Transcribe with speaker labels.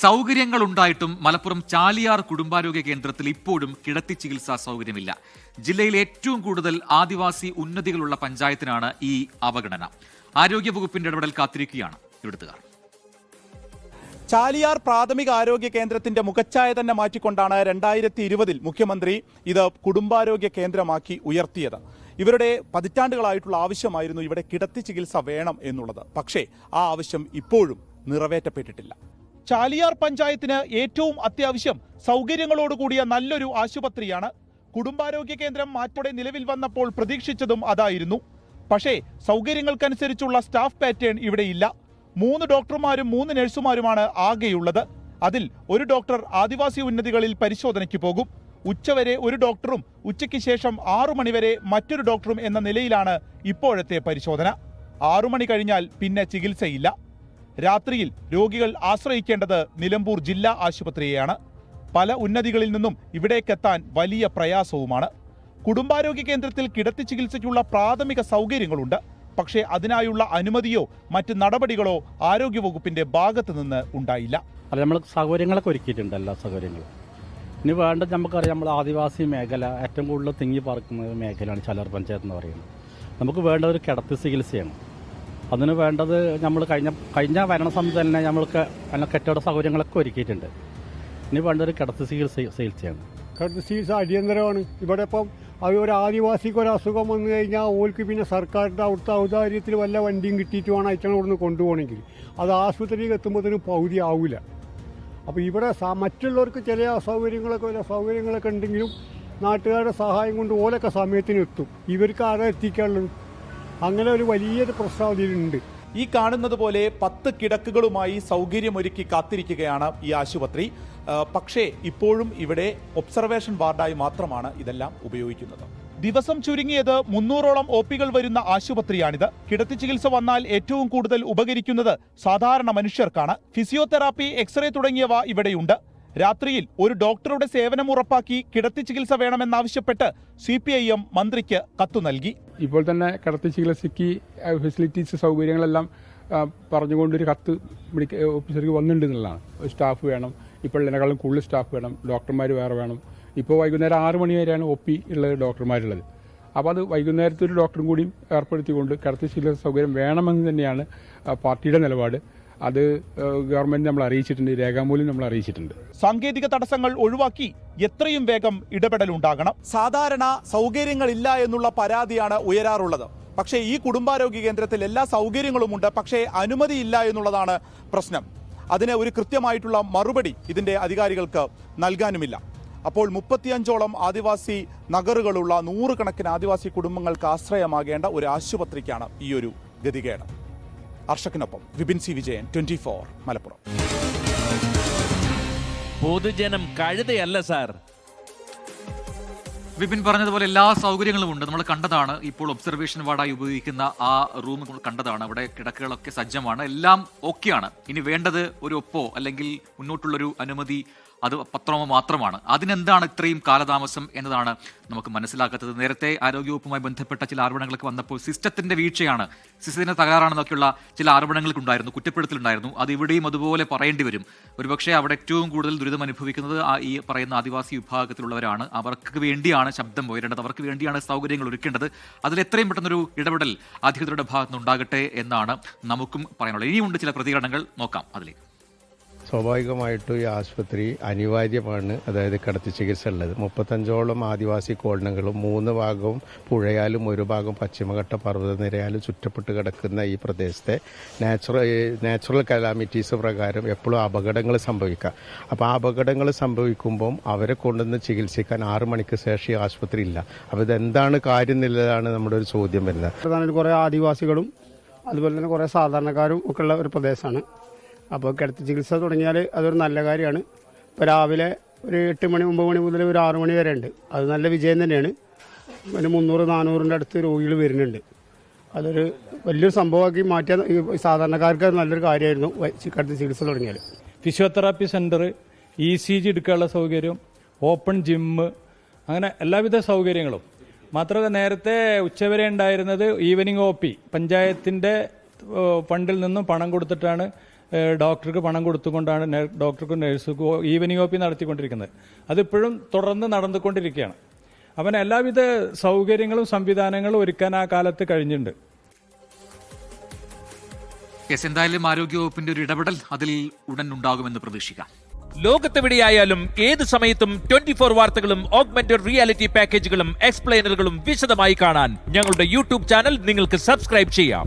Speaker 1: സൗകര്യങ്ങൾ ഉണ്ടായിട്ടും മലപ്പുറം ചാലിയാർ കുടുംബാരോഗ്യ കേന്ദ്രത്തിൽ ഇപ്പോഴും കിടത്തി ചികിത്സാ സൗകര്യമില്ല. ജില്ലയിൽ ഏറ്റവും കൂടുതൽ ആദിവാസി ഉന്നതികളുള്ള പഞ്ചായത്തിനാണ് ഈ അവഗണന. ആരോഗ്യ വകുപ്പിന്റെ ഇടപെടൽ കാത്തിരിക്കുകയാണ് ഇവിടുത്തുകാർ.
Speaker 2: ചാലിയാർ പ്രാഥമിക ആരോഗ്യ കേന്ദ്രത്തിന്റെ മുഖച്ഛായ തന്നെ മാറ്റിക്കൊണ്ടാണ് രണ്ടായിരത്തി ഇരുപതിൽ മുഖ്യമന്ത്രി ഇത് കുടുംബാരോഗ്യ കേന്ദ്രമാക്കി ഉയർത്തിയത്. ഇവരുടെ പതിറ്റാണ്ടുകളായിട്ടുള്ള ആവശ്യമായിരുന്നു ഇവിടെ കിടത്തി ചികിത്സ വേണം എന്നുള്ളത്. പക്ഷേ ആ ആവശ്യം ഇപ്പോഴും നിറവേറ്റപ്പെട്ടിട്ടില്ല. ചാലിയാർ പഞ്ചായത്തിന് ഏറ്റവും അത്യാവശ്യം സൗകര്യങ്ങളോടുകൂടിയ നല്ലൊരു ആശുപത്രിയാണ്. കുടുംബാരോഗ്യ കേന്ദ്രം മാറ്റോടെ നിലവിൽ വന്നപ്പോൾ പ്രതീക്ഷിച്ചതും അതായിരുന്നു. പക്ഷേ സൗകര്യങ്ങൾക്കനുസരിച്ചുള്ള സ്റ്റാഫ് പാറ്റേൺ ഇവിടെയില്ല. മൂന്ന് ഡോക്ടർമാരും മൂന്ന് നഴ്സുമാരുമാണ് ആകെയുള്ളത്. അതിൽ ഒരു ഡോക്ടർ ആദിവാസി ഉന്നതികളിൽ പരിശോധനയ്ക്ക് പോകും. ഉച്ചവരെ ഒരു ഡോക്ടറും ഉച്ചയ്ക്ക് ശേഷം ആറു മണിവരെ മറ്റൊരു ഡോക്ടറും എന്ന നിലയിലാണ് ഇപ്പോഴത്തെ പരിശോധന. ആറു മണി കഴിഞ്ഞാൽ പിന്നെ ചികിത്സയില്ല. രാത്രിയിൽ രോഗികൾ ആശ്രയിക്കേണ്ടത് നിലമ്പൂർ ജില്ലാ ആശുപത്രിയെയാണ്. പല ഉന്നതികളിൽ നിന്നും ഇവിടേക്കെത്താൻ വലിയ പ്രയാസവുമാണ്. കുടുംബാരോഗ്യ കേന്ദ്രത്തിൽ കിടത്തി ചികിത്സയ്ക്കുള്ള പ്രാഥമിക സൗകര്യങ്ങളുണ്ട്. പക്ഷേ അതിനായുള്ള അനുമതിയോ മറ്റ് നടപടികളോ ആരോഗ്യവകുപ്പിന്റെ ഭാഗത്തു നിന്ന് ഉണ്ടായില്ല.
Speaker 3: അല്ല നമ്മൾ സൗകര്യങ്ങളൊക്കെ ഒരുക്കിയിട്ടുണ്ട് എല്ലാ സൗകര്യങ്ങളും. ഇനി വേണ്ടത് നമുക്കറിയാം നമ്മൾ ആദിവാസി മേഖല ഏറ്റവും കൂടുതൽ തിങ്ങി പാർക്കുന്ന മേഖലയാണ് ചലർ പഞ്ചായത്ത് എന്ന് പറയുന്നത്. നമുക്ക് വേണ്ട ഒരു കിടത്തി ചികിത്സയാണ്. അതിന് വേണ്ടത് നമ്മൾ കഴിഞ്ഞ കഴിഞ്ഞ വരണ സമയത്ത് തന്നെ നമ്മൾക്ക് അതിന് കെട്ടിട സൗകര്യങ്ങളൊക്കെ ഒരുക്കിയിട്ടുണ്ട്. ഇനി വേണ്ടത് ഒരു കിടത്തി ചികിത്സ ചികിത്സയാണ്
Speaker 4: കിടത്തി ചികിത്സ അടിയന്തരമാണ്. ഇവിടെ ഇപ്പം അത് ഒരു ആദിവാസിക്ക് ഒരു അസുഖം വന്നു കഴിഞ്ഞാൽ ഓൽക്ക് പിന്നെ സർക്കാരിന്റെ അവിടുത്തെ ഔദാര്യത്തിൽ വല്ല വണ്ടിയും കിട്ടിയിട്ട് വേണം അയച്ചാൽ ഇവിടുന്ന് കൊണ്ടുപോകണമെങ്കിൽ. അത് ആശുപത്രിയിൽ എത്തുമ്പോഴത്തേനും പകുതി ആവില്ല അപ്പോൾ ഇവിടെ മറ്റുള്ളവർക്ക് ചില അസൗകര്യങ്ങളൊക്കെ വല്ല സൗകര്യങ്ങളൊക്കെ ഉണ്ടെങ്കിലും നാട്ടുകാരുടെ സഹായം കൊണ്ട് ഓലൊക്കെ സമയത്തിന് എത്തും ഇവർക്ക് ആരെ എത്തിക്കാനുള്ളത്? അങ്ങനെ ഒരു വലിയൊരു പ്രശ്നം അതിലുണ്ട്
Speaker 2: ഈ കാണുന്നത് പോലെ പത്ത് കിടക്കുകളുമായി സൗകര്യമൊരുക്കി കാത്തിരിക്കുകയാണ് ഈ ആശുപത്രി. പക്ഷേ ഇപ്പോഴും ഇവിടെ ഒബ്സർവേഷൻ വാർഡായി മാത്രമാണ് ഇതെല്ലാം ഉപയോഗിക്കുന്നത്. ദിവസം ചുരുങ്ങിയത് മുന്നൂറോളം ഒ പികൾ വരുന്ന ആശുപത്രിയാണിത്. കിടത്തി ചികിത്സ വന്നാൽ ഏറ്റവും കൂടുതൽ ഉപകരിക്കുന്നത് സാധാരണ മനുഷ്യർക്കാണ്. ഫിസിയോതെറാപ്പി എക്സ്റേ തുടങ്ങിയവ ഇവിടെയുണ്ട്. രാത്രിയിൽ ഒരു ഡോക്ടറുടെ സേവനം ഉറപ്പാക്കി കിടത്തി ചികിത്സ വേണമെന്നാവശ്യപ്പെട്ട് സി പി ഐ എം മന്ത്രിക്ക് കത്തു നൽകി.
Speaker 5: ഇപ്പോൾ തന്നെ കിടത്തി ചികിത്സയ്ക്ക് ഫെസിലിറ്റീസ് സൗകര്യങ്ങളെല്ലാം പറഞ്ഞുകൊണ്ടൊരു കത്ത് മെഡിക്കൽ ഓഫീസർക്ക് വന്നിട്ടുണ്ട് എന്നുള്ളതാണ്. സ്റ്റാഫ് വേണം. ഇപ്പോൾ ഇതിനേക്കാളും കൂടുതൽ സ്റ്റാഫ് വേണം. ഡോക്ടർമാർ വേറെ വേണം. ഇപ്പോൾ വൈകുന്നേരം ആറ് മണി വരെയാണ് ഒ പി ഉള്ളത് ഡോക്ടർമാരുള്ളത്. അപ്പോൾ അത് വൈകുന്നേരത്തെ ഒരു ഡോക്ടറും കൂടിയും ഏർപ്പെടുത്തിക്കൊണ്ട് കിടത്തി ചികിത്സ സൗകര്യം വേണമെന്ന് തന്നെയാണ് പാർട്ടിയുടെ നിലപാട്. അത് ഗവൺമെന്റ് നമ്മൾ അറിയിച്ചിട്ടുണ്ട് രേഖാമൂലം നമ്മൾ അറിയിച്ചിട്ടുണ്ട്.
Speaker 2: സാങ്കേതിക തടസ്സങ്ങൾ ഒഴിവാക്കി എത്രയും വേഗം ഇടപെടൽ ഉണ്ടാകണം. സാധാരണ സൗകര്യങ്ങളില്ല എന്നുള്ള പരാതിയാണ് ഉയരാറുള്ളത്. പക്ഷേ ഈ കുടുംബാരോഗ്യ കേന്ദ്രത്തിൽ എല്ലാ സൗകര്യങ്ങളുമുണ്ട് പക്ഷേ അനുമതിയില്ല എന്നുള്ളതാണ് പ്രശ്നം. അതിന് ഒരു കൃത്യമായിട്ടുള്ള മറുപടി ഇതിന്റെ അധികാരികൾക്ക് നൽകാനുമില്ല. അപ്പോൾ മുപ്പത്തിയഞ്ചോളം ആദിവാസി നഗറുകളുള്ള നൂറുകണക്കിന് ആദിവാസി കുടുംബങ്ങൾക്ക് ആശ്രയമാകേണ്ട ഒരു ആശുപത്രിക്കാണ് ഈ ഒരു ഗതികേട്. അർഷക്കിനൊപ്പം Vipin C Vijayan twenty four Malappuram.
Speaker 6: പൊതുജനം കഴുതയല്ല സാർ.
Speaker 1: വിപിൻ പറഞ്ഞതുപോലെ എല്ലാ സൗകര്യങ്ങളും ഉണ്ട്. നമ്മൾ കണ്ടതാണ് ഇപ്പോൾ ഒബ്സർവേഷൻ വാർഡായി ഉപയോഗിക്കുന്ന ആ റൂം നമ്മൾ കണ്ടതാണ്. അവിടെ കിടക്കുകളൊക്കെ സജ്ജമാണ്. എല്ലാം ഓക്കെയാണ് ഇനി വേണ്ടത് ഒരു ഒപ്പോ അല്ലെങ്കിൽ മുന്നോട്ടുള്ളൊരു അനുമതി അത് പത്രമോ മാത്രമാണ്. അതിനെന്താണ് ഇത്രയും കാലതാമസം എന്നതാണ് നമുക്ക് മനസ്സിലാക്കാത്തത്. നേരത്തെ ആരോഗ്യവകുപ്പുമായി ബന്ധപ്പെട്ട ചില ആരോപണങ്ങളൊക്കെ വന്നപ്പോൾ സിസ്റ്റത്തിന്റെ വീഴ്ചയാണ് സിസ്റ്റത്തിന്റെ തകരാറാണെന്നൊക്കെയുള്ള ചില ആരോപണങ്ങൾക്ക് ഉണ്ടായിരുന്നു കുറ്റപ്പെടുത്തലുണ്ടായിരുന്നു. അത് ഇവിടെയും അതുപോലെ പറയേണ്ടി വരും. ഒരുപക്ഷെ അവിടെ ഏറ്റവും കൂടുതൽ ദുരിതം അനുഭവിക്കുന്നത് ഈ പറയുന്ന ആദിവാസി വിഭാഗത്തിലുള്ളവരാണ്. അവർക്ക് വേണ്ടിയാണ് ശബ്ദം ഉയരേണ്ടത് അവർക്ക് വേണ്ടിയാണ് സൗകര്യങ്ങൾ ഒരുക്കേണ്ടത്. അതിൽ എത്രയും പെട്ടെന്നൊരു ഇടപെടൽ അധികൃതരുടെ ഭാഗത്തുനിന്നുണ്ടാകട്ടെ എന്നാണ് നമുക്കും പറയാനുള്ളത്. ഇനിയുണ്ട് ചില പ്രതികരണങ്ങൾ. നോക്കാം അതിലേക്ക്.
Speaker 7: സ്വാഭാവികമായിട്ടും ഈ ആശുപത്രി അനിവാര്യമാണ്. അതായത് കിടത്തി ചികിത്സ ഉള്ളത് മുപ്പത്തഞ്ചോളം ആദിവാസി കോളനികളും മൂന്ന് ഭാഗവും പുഴയാലും ഒരു ഭാഗം പശ്ചിമഘട്ട പർവതനിരയാലും ചുറ്റപ്പെട്ട് കിടക്കുന്ന ഈ പ്രദേശത്തെ നാച്ചുറൽ നാച്ചുറൽ കലാമിറ്റീസ് പ്രകാരം എപ്പോഴും അപകടങ്ങൾ സംഭവിക്കാം. അപ്പോൾ ആ അപകടങ്ങൾ സംഭവിക്കുമ്പം അവരെ കൊണ്ടുവന്ന് ചികിത്സിക്കാൻ ആറ് മണിക്ക് ശേഷം ഈ ആശുപത്രി ഇല്ല. അപ്പോൾ ഇതെന്താണ് കാര്യം എന്നുള്ളതാണ് നമ്മുടെ ഒരു ചോദ്യം വരുന്നത്.
Speaker 4: കുറേ ആദിവാസികളും അതുപോലെ തന്നെ കുറേ സാധാരണക്കാരും ഒക്കെ ഉള്ള ഒരു പ്രദേശമാണ്. അപ്പോൾ കിടത്തി ചികിത്സ തുടങ്ങിയാൽ അതൊരു നല്ല കാര്യമാണ്. ഇപ്പോൾ രാവിലെ ഒരു എട്ട് മണി ഒമ്പത് മണി മുതൽ ഒരു ആറു മണി വരെ ഉണ്ട്. അത് നല്ല വിജയം തന്നെയാണ്. പിന്നെ മുന്നൂറ് നാനൂറിന്റെ അടുത്ത് രോഗികൾ വരുന്നുണ്ട്. അതൊരു വലിയൊരു സംഭവമാക്കി മാറ്റിയ സാധാരണക്കാർക്ക് നല്ലൊരു കാര്യമായിരുന്നു കിടത്തി ചികിത്സ തുടങ്ങിയാൽ.
Speaker 8: Physiotherapy centre E C G എടുക്കാനുള്ള സൗകര്യം ഓപ്പൺ ജിമ്മ് അങ്ങനെ എല്ലാവിധ സൗകര്യങ്ങളും. മാത്രമല്ല നേരത്തെ ഉച്ചവരെ ഉണ്ടായിരുന്നത് ഈവനിങ് ഒ പി പഞ്ചായത്തിന്റെ ഫണ്ടിൽ നിന്നും പണം കൊടുത്തിട്ടാണ് ഡോക്ടർക്ക് പണം കൊടുത്തുകൊണ്ടാണ് ഡോക്ടർക്കും നഴ്സുക്കും ഈവനിങ് ഒ പി നടത്തിക്കൊണ്ടിരിക്കുന്നത്. അതിപ്പോഴും തുടർന്ന് നടന്നുകൊണ്ടിരിക്കുകയാണ്. അവൻ എല്ലാവിധ സൗകര്യങ്ങളും സംവിധാനങ്ങളും ഒരുക്കാൻ ആ കാലത്ത് കഴിഞ്ഞിട്ടുണ്ട്.
Speaker 1: എസ് എന്തായാലും ആരോഗ്യവകുപ്പിന്റെ ഒരു ഇടപെടൽ അതിൽ ഉടൻ ഉണ്ടാകുമെന്ന് പ്രതീക്ഷിക്കാം.
Speaker 6: ലോകത്തെവിടെയായാലും ഏത് സമയത്തും ട്വന്റി ഫോർ വാർത്തകളും ഓഗ്മെന്റഡ് റിയാലിറ്റി പാക്കേജുകളും എക്സ്പ്ലെയിനറുകളും വിശദമായി കാണാൻ ഞങ്ങളുടെ യൂട്യൂബ് ചാനൽ നിങ്ങൾക്ക് സബ്സ്ക്രൈബ് ചെയ്യാം.